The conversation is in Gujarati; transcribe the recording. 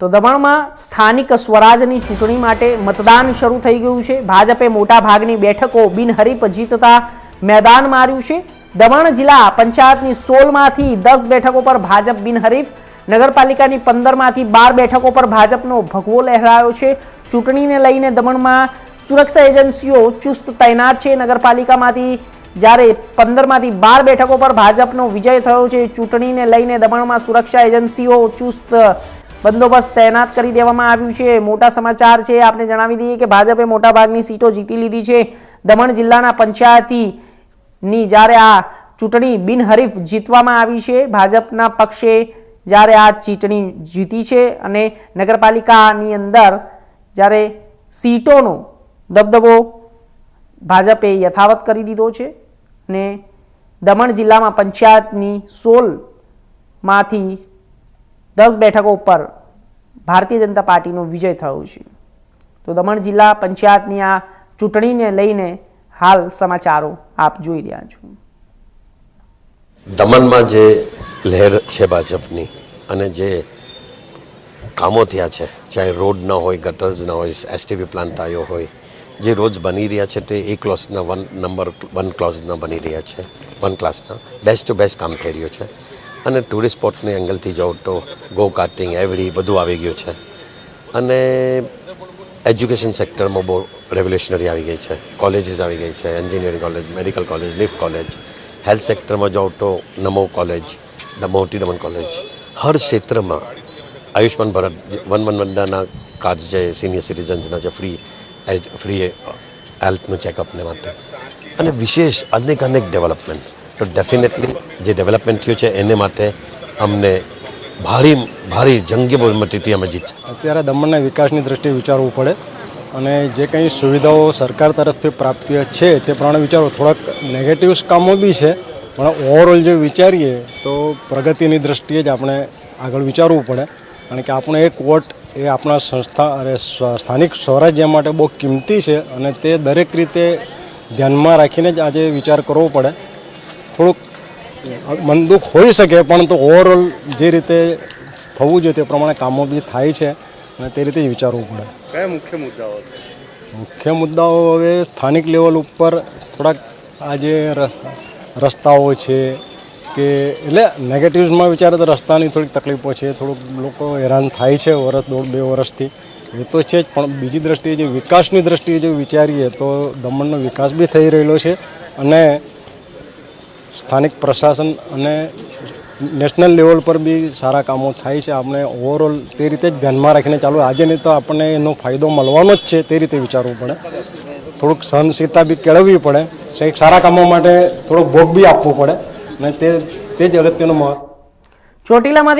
તો દમણમાં સ્થાનિક સ્વરાજની ચૂંટણી માટે મતદાન શરૂ થઈ ગયું છે. ભાજપે મોટા ભાગની બેઠકો બિનહરીફ જીતતા મેદાન માર્યું છે. દમણ જિલ્લા પંચાયતની સોળમાંથી દસ બેઠકો પર ભાજપ બિનહરીફ, નગરપાલિકાની પંદરમાંથી બાર બેઠકો પર ભાજપનો ભગવો લહેરાયો છે. ચૂંટણીને લઈને દમણમાં સુરક્ષા એજન્સીઓ ચુસ્ત તૈનાત છે. નગરપાલિકામાંથી જ્યારે પંદરમાંથી બાર બેઠકો પર ભાજપનો વિજય થયો છે, ચૂંટણીને લઈને દમણમાં સુરક્ષા એજન્સીઓ ચુસ્ત બંદોબસ્ત તૈનાત કરી દેવામાં આવ્યું છે. મોટા સમાચાર છે, આપને જણાવી દઈએ કે ભાજપે મોટાભાગની સીટો જીતી લીધી છે. દમણ જિલ્લાના પંચાયતીની જ્યારે આ ચૂંટણી બિનહરીફ જીતવામાં આવી છે, ભાજપના પક્ષે જ્યારે આ ચૂંટણી જીતી છે અને નગરપાલિકાની અંદર જ્યારે સીટોનો દબદબો ભાજપે યથાવત કરી દીધો છે ને દમણ જિલ્લામાં પંચાયતની સોળમાંથી દસ બેઠકો ઉપર ભારતીય જનતા પાર્ટીનો વિજય થયો છે. તો દમણ જિલ્લા પંચાયતની આ ચૂંટણીને લઈને હાલ સમાચારો આપ જોઈ રહ્યા છો. દમણમાં જે લહેર છે ભાજપની અને જે કામો થયા છે, ચાહે રોડ ન હોય, ગટર્સ ન હોય એસટીબી પ્લાન્ટ આવ્યો હોય, જે રોજ બની રહ્યા છે તે એ ક્લોઝના વન નંબર વન ક્લોઝના બની રહ્યા છે વન ક્લાસના બેસ્ટ ટુ બેસ્ટ કામ થઈ રહ્યું છે. અને ટુરિસ્ટ સ્પોટની એંગલથી જાઓ તો ગો કાર્ટિંગ એવડી બધું આવી ગયું છે. અને એજ્યુકેશન સેક્ટરમાં બહુ રેવોલ્યુશનરી આવી ગઈ છે. કોલેજીસ આવી ગઈ છે engineering college medical college lift college health સેક્ટરમાં જાઓ તો નમો કોલેજ મોટી દમન કોલેજ હર ક્ષેત્રમાં આયુષ્માન ભારત, વન વન વંડાના કાર્ડ જે સિનિયર સિટીઝન્સના છે ફ્રી ફ્રી હેલ્થનું ચેકઅપને માટે. અને વિશેષ અનેક અનેક ડેવલપમેન્ટ તો ડેફિનેટલી જે ડેવલપમેન્ટ થયું છે, એને માટે અમને ભારી ભારી જંગી બહુમતીથી અમે જીત અત્યારે દમણના વિકાસની દ્રષ્ટિએ વિચારવું પડે અને જે કંઈ સુવિધાઓ સરકાર તરફથી પ્રાપ્ય છે, તે પ્રમાણે વિચારો. થોડાક નેગેટિવ્સ કામો બી છે, પણ ઓવરઓલ જો વિચારીએ, તો પ્રગતિની દ્રષ્ટિએ જ આપણે આગળ વિચારવું પડે. કારણ કે આપણો એક વોટ એ આપણા સંસ્થા અને સ્થાનિક સ્વરાજ્ય માટે બહુ કિંમતી છે અને તે દરેક રીતે ધ્યાનમાં રાખીને જ આજે વિચાર કરવો પડે. થોડુંક મન દુઃખ હોઈ શકે પણ તો ઓવરઓલ જે રીતે થવું જોઈએ તે પ્રમાણે કામો બી થાય છે અને તે રીતે જ વિચારવું પડે. કયા મુખ્ય મુદ્દાઓ મુખ્ય મુદ્દાઓ હવે સ્થાનિક લેવલ ઉપર થોડાક આ જે રસ્તાઓ છે કે એટલે નેગેટિવ્સમાં વિચારે તો રસ્તાની થોડીક તકલીફો છે થોડુંક લોકો હેરાન થાય છે વર્ષ દોઢ બે વર્ષથી એ તો છે જ પણ બીજી દ્રષ્ટિએ જે વિકાસની દ્રષ્ટિએ જો વિચારીએ તો દમણનો વિકાસ બી થઈ રહેલો છે અને સ્થાનિક પ્રશાસન અને નેશનલ લેવલ પર બી સારા કામો થાય છે. આપણે ઓવરઓલ તે રીતે જ ધ્યાનમાં રાખીને ચાલુ. આજે નહીં તો આપણને એનો ફાયદો મળવાનો જ છે તે રીતે વિચારવું પડે. થોડુંક સહનશીલતા બી કેળવવી પડે. કંઈક સારા કામો માટે થોડોક ભોગ બી આપવો પડે. અને તે તે જ અગત્યનું મહત્વ. ચોટીલામાંથી